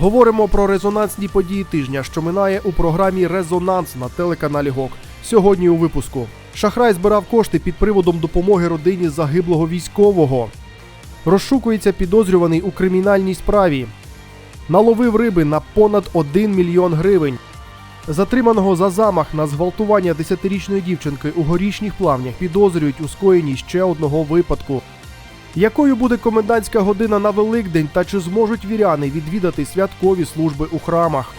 Говоримо про резонансні події тижня, що минає у програмі Резонанс на телеканалі ГОК. Сьогодні у випуску Шахрай збирав кошти під приводом допомоги родині загиблого військового. Розшукується підозрюваний у кримінальній справі. Наловив риби на понад 1 мільйон гривень. Затриманого за замах на зґвалтування 10-річної дівчинки у горішніх плавнях підозрюють у скоєнні ще одного випадку. Якою буде комендантська година на Великдень та чи зможуть віряни відвідати святкові служби у храмах?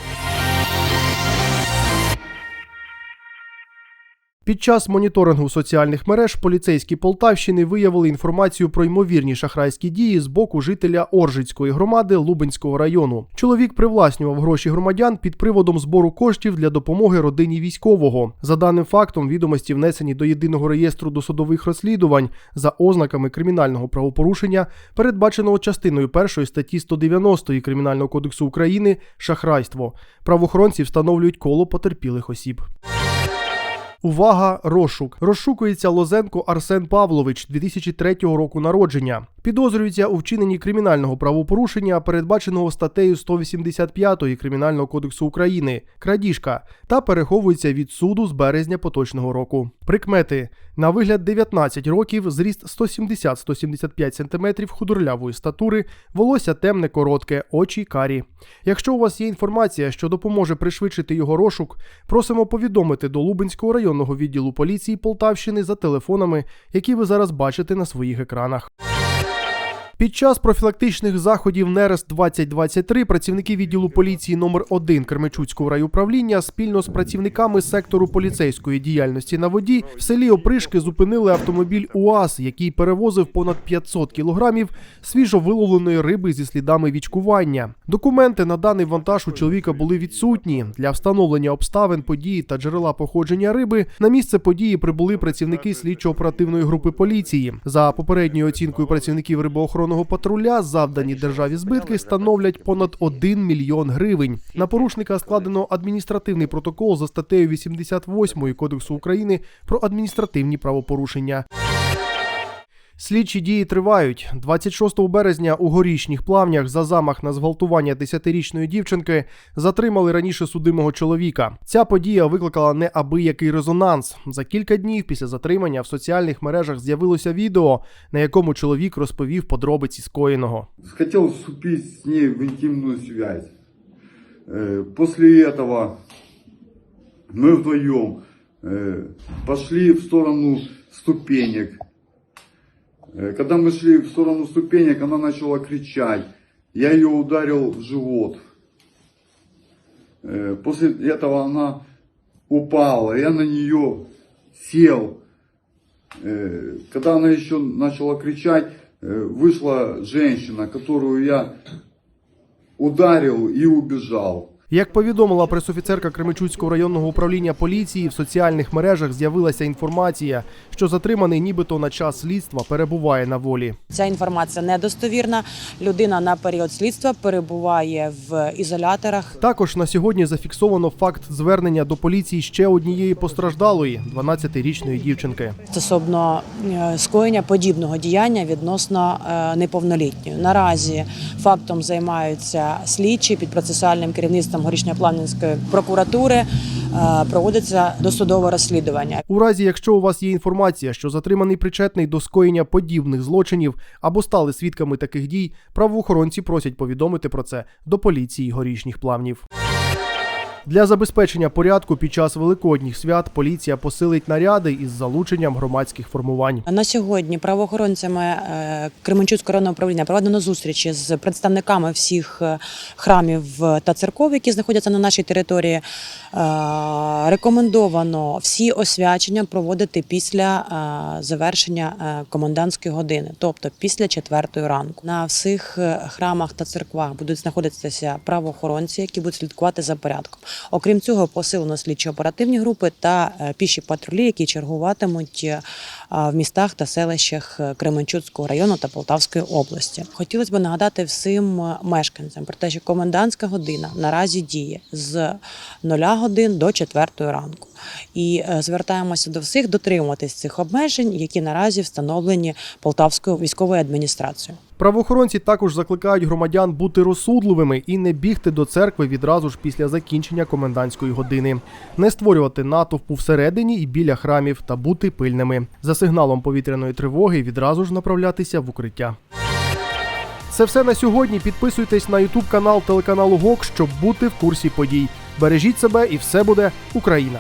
Під час моніторингу соціальних мереж поліцейські Полтавщини виявили інформацію про ймовірні шахрайські дії з боку жителя Оржицької громади Лубенського району. Чоловік привласнював гроші громадян під приводом збору коштів для допомоги родині військового. За даним фактом, відомості внесені до єдиного реєстру досудових розслідувань за ознаками кримінального правопорушення, передбаченого частиною 1 статті 190 Кримінального кодексу України шахрайство. Правоохоронці встановлюють коло потерпілих осіб. Увага, розшук. Розшукується Лозенко Арсен Павлович 2003 року народження. Підозрюється у вчиненні кримінального правопорушення, передбаченого статтею 185 Кримінального кодексу України, крадіжка та переховується від суду з березня поточного року. Прикмети на вигляд 19 років, зріст 170-175 см худорлявої статури, волосся темне коротке, очі карі. Якщо у вас є інформація, що допоможе пришвидшити його розшук, просимо повідомити до Лубенського районного відділу поліції Полтавщини за телефонами, які ви зараз бачите на своїх екранах. Під час профілактичних заходів Нерест 2023 працівники відділу поліції номер 1 Кермичуцького райуправління спільно з працівниками сектору поліцейської діяльності на воді в селі Опришки зупинили автомобіль УАЗ, який перевозив понад 500 кілограмів свіжо виловленої риби зі слідами вічкування. Документи на даний вантаж у чоловіка були відсутні. Для встановлення обставин події та джерела походження риби на місце події прибули працівники слідчо-оперативної групи поліції. За попередньою оцінкою працівників рибоохоронного патруля завдані державі збитки становлять понад 1 мільйон гривень. На порушника складено адміністративний протокол за статтею 88 Кодексу України про адміністративні правопорушення. Слідчі дії тривають. 26 березня у горішніх плавнях за замах на зґвалтування 10-річної дівчинки затримали раніше судимого чоловіка. Ця подія викликала неабиякий резонанс. За кілька днів після затримання в соціальних мережах з'явилося відео, на якому чоловік розповів подробиці скоєного. Хотел вступить с ней в интимную связь. Э, После этого мы вдвоем э, пошли в сторону ступенек. Э, Когда мы шли в сторону ступенек, она начала кричать. Я ее ударил в живот. Э, После этого она упала. Я на нее сел. Э, Когда она еще начала кричать, вышла женщина, которую я ударил и убежал. Як повідомила пресофіцерка Кременчуцького районного управління поліції, в соціальних мережах з'явилася інформація, що затриманий нібито на час слідства перебуває на волі. Ця інформація недостовірна. Людина на період слідства перебуває в ізоляторах. Також на сьогодні зафіксовано факт звернення до поліції ще однієї постраждалої 12-річної дівчинки. Стосовно е, скоєння подібного діяння відносно е, неповнолітньої. Наразі фактом займаються слідчі під процесуальним керівництвом Горішньоплавненської прокуратури. Е, Проводиться досудове розслідування. У разі, якщо у вас є інформація, що затриманий причетний до скоєння подібних злочинів або стали свідками таких дій, правоохоронці просять повідомити про це до поліції горішніх плавнів. Для забезпечення порядку під час великодніх свят поліція посилить наряди із залученням громадських формувань. На сьогодні правоохоронцями е, Кременчуцького районного управління проведено зустрічі з представниками всіх е, храмів та церков, які знаходяться на нашій території. Е, Рекомендовано всі освячення проводити після е, завершення е, комендантської години, тобто після четвертої ранку. На всіх е, храмах та церквах будуть знаходитися правоохоронці, які будуть слідкувати за порядком. Окрім цього, посилено слідчо-оперативні групи та е, піші патрулі, які чергуватимуть е, в містах та селищах е, Кременчуцького району та Полтавської області. Хотілося б нагадати всім мешканцям про те, що комендантська година наразі діє з 0 годин до 4 ранку. І е, звертаємося до всіх дотримуватись цих обмежень, які наразі встановлені Полтавською військовою адміністрацією. Правоохоронці також закликають громадян бути розсудливими і не бігти до церкви відразу ж після закінчення комендантської години, не створювати натовпу всередині і біля храмів та бути пильними. За сигналом повітряної тривоги відразу ж направлятися в укриття. Це все на сьогодні. Підписуйтесь на Ютуб канал телеканалу ГОК, щоб бути в курсі подій. Бережіть себе і все буде Україна!